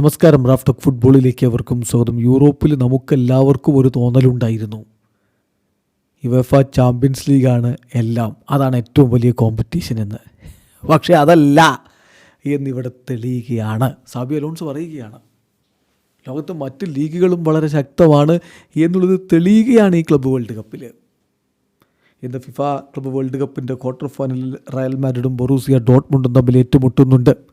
നമസ്കാരം റാഫ്റ്റോക്ക് ഫുട്ബോളിലേക്ക് അവർക്കും സ്വാഗതം. യൂറോപ്പിൽ നമുക്കെല്ലാവർക്കും ഒരു തോന്നലുണ്ടായിരുന്നു. യുവഫ ചാമ്പ്യൻസ് ലീഗാണ് എല്ലാം. അതാണ് ഏറ്റവും വലിയ കോമ്പറ്റീഷൻ എന്ന്. പക്ഷേ അതല്ല എന്നിവിടെ തെളിയുകയാണ്. സാബി അലോൺസ് പറയുകയാണ് ലോകത്തെ മറ്റ് ലീഗുകളും വളരെ ശക്തമാണ് എന്നുള്ളത് തെളിയുകയാണ് ഈ ക്ലബ്ബ് വേൾഡ് കപ്പിൽ ഇന്ന് ഫിഫ ക്ലബ്ബ് വേൾഡ് കപ്പിന്റെ ക്വാർട്ടർ ഫൈനലിൽ റയൽ മാഡ്രിഡും ബൊറൂസിയ ഡോട്ട്മുണ്ടും തമ്മിൽ ഏറ്റുമുട്ടുന്നുണ്ട്.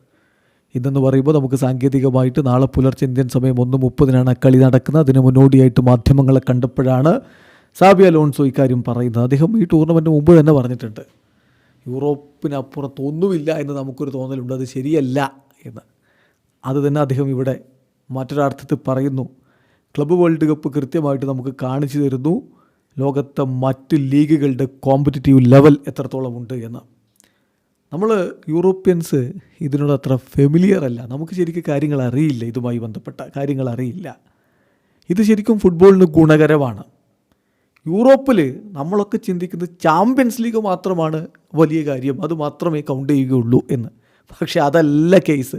ഇതെന്ന് പറയുമ്പോൾ നമുക്ക് സാങ്കേതികമായിട്ട് നാളെ പുലർച്ചെ ഇന്ത്യൻ സമയം ഒന്ന് മുപ്പതിനാണ് കളി നടക്കുന്നത്. അതിന് മുന്നോടിയായിട്ട് മാധ്യമങ്ങളെ കണ്ടപ്പോഴാണ് സാബി അലോൺസോ ഇക്കാര്യം പറയുന്നത്. അദ്ദേഹം ഈ ടൂർണമെന്റ് മുമ്പ് തന്നെ പറഞ്ഞിട്ടുണ്ട്. യൂറോപ്പിനപ്പുറത്ത് ഒന്നുമില്ല എന്ന് നമുക്കൊരു തോന്നലുണ്ട്. അത് ശരിയല്ല എന്ന്. അത് തന്നെ അദ്ദേഹം ഇവിടെ മറ്റൊരർത്ഥത്തിൽ പറയുന്നു. ക്ലബ്ബ് വേൾഡ് കപ്പ് കൃത്യമായിട്ട് നമുക്ക് കാണിച്ചു തരുന്നു. ലോകത്തെ മറ്റ് ലീഗുകളുടെ കോമ്പറ്റീറ്റീവ് ലെവൽ എത്രത്തോളം ഉണ്ട് എന്ന്. നമ്മൾ യൂറോപ്യൻസ് ഇതിനോട് അത്ര ഫെമിലിയർ അല്ല. നമുക്ക് ശരിക്കും കാര്യങ്ങൾ അറിയില്ല ഇതുമായി ബന്ധപ്പെട്ട കാര്യങ്ങൾ അറിയില്ല. ഇത് ശരിക്കും ഫുട്ബോളിന് ഗുണകരമാണ്. യൂറോപ്പിൽ നമ്മളൊക്കെ ചിന്തിക്കുന്നത് ചാമ്പ്യൻസ് ലീഗ് മാത്രമാണ് വലിയ കാര്യം. അത് മാത്രമേ കൗണ്ട് ചെയ്യുകയുള്ളൂ എന്ന്. പക്ഷേ അതല്ല case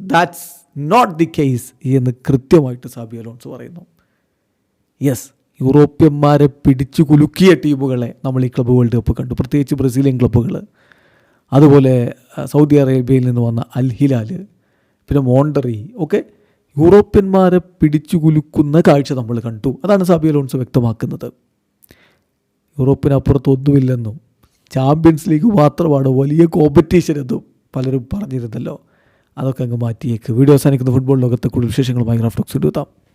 that's not the case എന്ന് കൃത്യമായിട്ട് സാബി അലോൺസ് പറയുന്നു. യെസ് യൂറോപ്യന്മാരെ പിടിച്ചു കുലുക്കിയ ടീമുകളെ നമ്മൾ ഈ ക്ലബ്ബ് വേൾഡ് കപ്പ് കണ്ടു. പ്രത്യേകിച്ച് ബ്രസീലിയൻ ക്ലബ്ബുകൾ അതുപോലെ സൗദി അറേബ്യയിൽ നിന്ന് വന്ന അൽ ഹിലാൽ പിന്നെ മോണ്ടറി ഒക്കെ യൂറോപ്യന്മാരെ പിടിച്ചു കുലുക്കുന്ന കാഴ്ച നമ്മൾ കണ്ടു. അതാണ് സാബി അലോൺസ് വ്യക്തമാക്കുന്നത്. യൂറോപ്പിനപ്പുറത്ത് ഒന്നുമില്ലെന്നും ചാമ്പ്യൻസ് ലീഗ് മാത്രമാണ് വലിയ കോമ്പറ്റീഷൻ എന്നും പലരും പറഞ്ഞിരുന്നല്ലോ. അതൊക്കെ അങ്ങ് മാറ്റിയേക്ക്. വീഡിയോ അവസാനിക്കുന്ന. ഫുട്ബോൾ ലോകത്തെ കൂടുതൽ വിശേഷങ്ങളുമായി ഗ്രാഫ്റ്റോക്സ് എടുത്താം